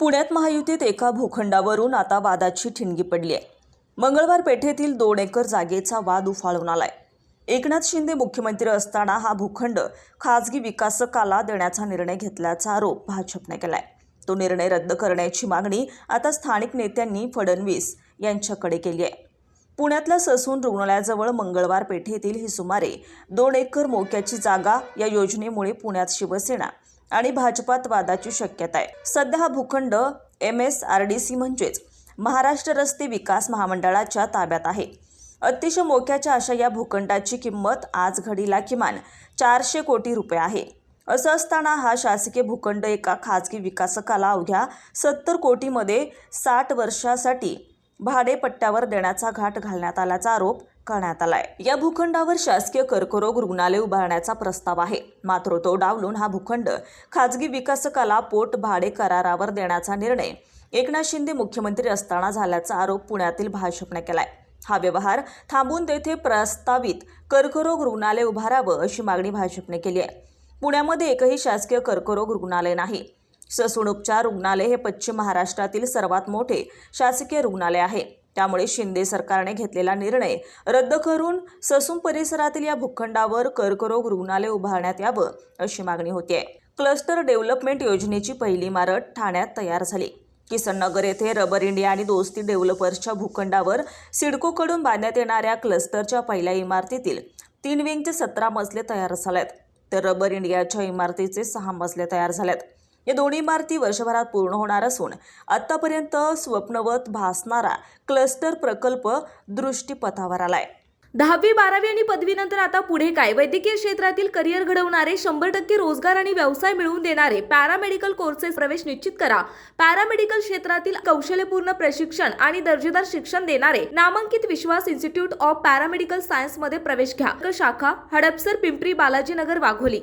पुण्यात महायुतीत एका भूखंडावरून आता वादाची ठिणगी पडली आहे. मंगळवार पेठेतील दोन एकर जागेचा वाद उफाळून आलाय. एकनाथ शिंदे मुख्यमंत्री असताना हा भूखंड खाजगी विकासकाला देण्याचा निर्णय घेतल्याचा आरोप भाजपने केलाय. तो निर्णय रद्द करण्याची मागणी आता स्थानिक नेत्यांनी फडणवीस यांच्याकडे केली आहे. पुण्यातल्या ससून रुग्णालयाजवळ मंगळवार पेठेतील ही सुमारे दोन एकर मोक्याची जागा या योजनेमुळे पुण्यात शिवसेना आणि भाजपात वादाची शक्यता आहे. सध्या हा भूखंड M S R D C म्हणजेच महाराष्ट्र रस्ते विकास महामंडळाच्या ताब्यात आहे. अतिशय मोक्याच्या अशा या भूखंडाची किंमत आज घडीला किमान चारशे कोटी रुपये आहे. असं असताना हा शासकीय भूखंड एका खाजगी विकासकाला अवघ्या सत्तर कोटीमध्ये साठ वर्षासाठी भाडेपट्ट्यावर देण्याचा घाट घालण्यात आल्याचा आरोप करण्यात आलाय. या भूखंडावर शासकीय कर्करोग रुग्णालय उभारण्याचा प्रस्ताव आहे. मात्र तो डावलून हा भूखंड खाजगी विकासकाला पोट भाडे करारावर देण्याचा निर्णय एकनाथ शिंदे मुख्यमंत्री असताना झाल्याचा आरोप पुण्यातील भाजपने केलाय. हा व्यवहार थांबून तेथे प्रस्तावित कर्करोग रुग्णालय उभारावं अशी मागणी भाजपने केली आहे. पुण्यामध्ये एकही शासकीय कर्करोग रुग्णालय नाही. ससून उपचार रुग्णालय हे पश्चिम महाराष्ट्रातील सर्वात मोठे शासकीय रुग्णालय आहे. त्यामुळे शिंदे सरकारने घेतलेला निर्णय रद्द करून ससून परिसरातील या भूखंडावर कर्करोग रुग्णालय उभारण्यात यावं अशी मागणी होतीये. क्लस्टर डेव्हलपमेंट योजनेची पहिली इमारत ठाण्यात तयार झाली. किसननगर येथे रबर इंडिया आणि दोस्ती डेव्हलपर्सच्या भूखंडावर सिडकोकडून बांधण्यात येणाऱ्या क्लस्टरच्या पहिल्या इमारतीतील तीन विंगचे सतरा मजले तयार झाल्यात तर रबर इंडियाच्या इमारतीचे सहा मजले तयार झाल्यात या दोन्ही इमारती वर्षभरात पूर्ण होणार असून आतापर्यंत स्वप्नवत भासणारा क्लस्टर प्रकल्प दृष्टीपथावर आलाय. दहावी बारावी आणि पदवीनंतर आता पुढे काय? वैद्यकीय क्षेत्रातील करिअर घडवणारे शंभर टक्के रोजगार आणि व्यवसाय मिळवून देणारे पॅरामेडिकल कोर्सेस प्रवेश निश्चित करा. पॅरामेडिकल क्षेत्रातील कौशल्यपूर्ण प्रशिक्षण आणि दर्जेदार शिक्षण देणारे नामांकित विश्वास इन्स्टिट्यूट ऑफ पॅरामेडिकल सायन्समध्ये प्रवेश घ्या. शाखा हडपसर पिंपरी बालाजीनगर वाघोली.